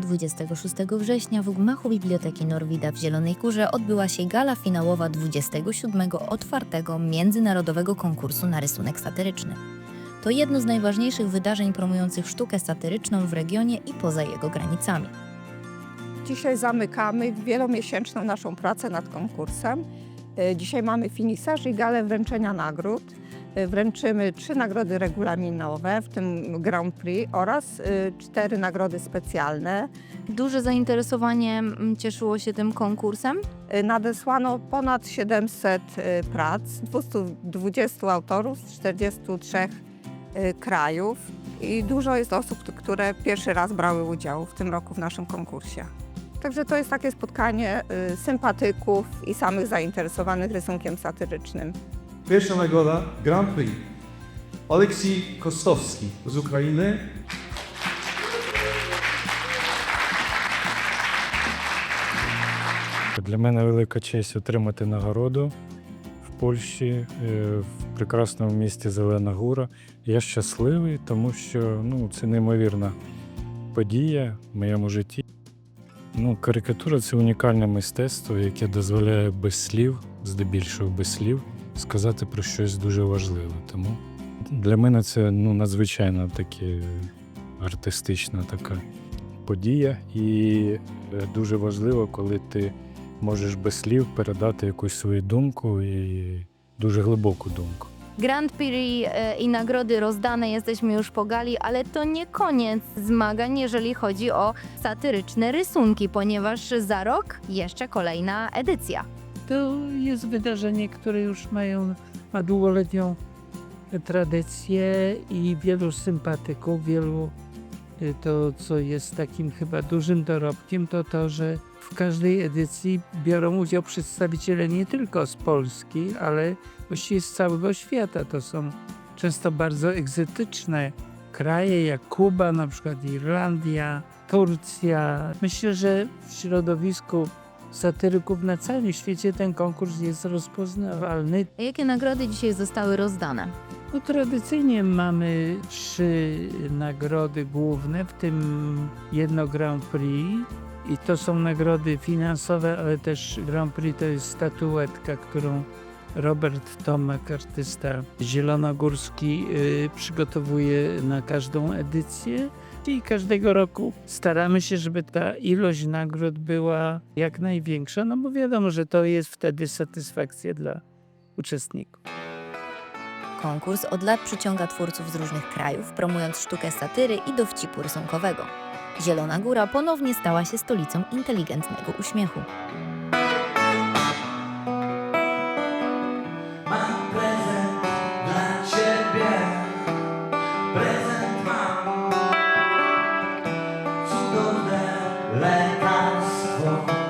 26 września w gmachu Biblioteki Norwida w Zielonej Górze odbyła się gala finałowa 27 otwartego międzynarodowego konkursu na rysunek satyryczny. To jedno z najważniejszych wydarzeń promujących sztukę satyryczną w regionie i poza jego granicami. Dzisiaj zamykamy wielomiesięczną naszą pracę nad konkursem. E, Dzisiaj mamy finisarz i galę wręczenia nagród. E, Wręczymy trzy nagrody regulaminowe, w tym Grand Prix oraz e, cztery nagrody specjalne. Duże zainteresowanie mm, cieszyło się tym konkursem. E, Nadesłano ponad 700 e, prac, 220 autorów z 43 e, krajów i dużo jest osób, które pierwszy raz brały udział w tym roku w naszym konkursie. Także to jest takie spotkanie sympatyków i samych zainteresowanych rysunkiem satyrycznym. Pierwsza nagroda Grand Prix. Oleksij Kostowski z Ukrainy. Для мене велика честь отримати нагороду в Польщі, е, в прекрасному місті Зелена Гура. Я щасливий, тому що ну, це неймовірна подія в моєму житті. Ну, карикатура це унікальне мистецтво, яке дозволяє без слів, здебільшого без слів, сказати про щось дуже важливе. Тому для мене це ну, надзвичайно таке артистична така подія, і е, дуже важливо, коли ти можеш без слів передати якусь свою думку і дуже глибоку думку. Grand Prix i nagrody rozdane, jesteśmy już po gali, ale to nie koniec zmagań, jeżeli chodzi o satyryczne rysunki, ponieważ za rok jeszcze kolejna edycja. To jest wydarzenie, które już mają, ma długoletnią tradycję i wielu sympatyków, wielu y, to, co jest takim chyba dużym dorobkiem, to to, że w każdej edycji biorą udział przedstawiciele nie tylko z Polski, ale właściwie z całego świata. To są często bardzo egzotyczne kraje, jak Kuba, na przykład Irlandia, Turcja. Myślę, że w środowisku satyryków na całym świecie ten konkurs jest rozpoznawalny. A Jakie nagrody dzisiaj zostały rozdane? No, tradycyjnie mamy trzy nagrody główne, w tym jedno Grand Prix. I to są nagrody finansowe, ale też Grand Prix to jest statuetka, którą Robert Tomek, artysta zielonogórski, y, przygotowuje na każdą edycję. I każdego roku staramy się, żeby ta ilość nagród była jak największa, no bo wiadomo, że to jest wtedy satysfakcja dla uczestników. Konkurs od lat przyciąga twórców z różnych krajów, promując sztukę satyry i dowcipu rysunkowego. Zielona Góra ponownie stała się stolicą inteligentnego uśmiechu. like us go.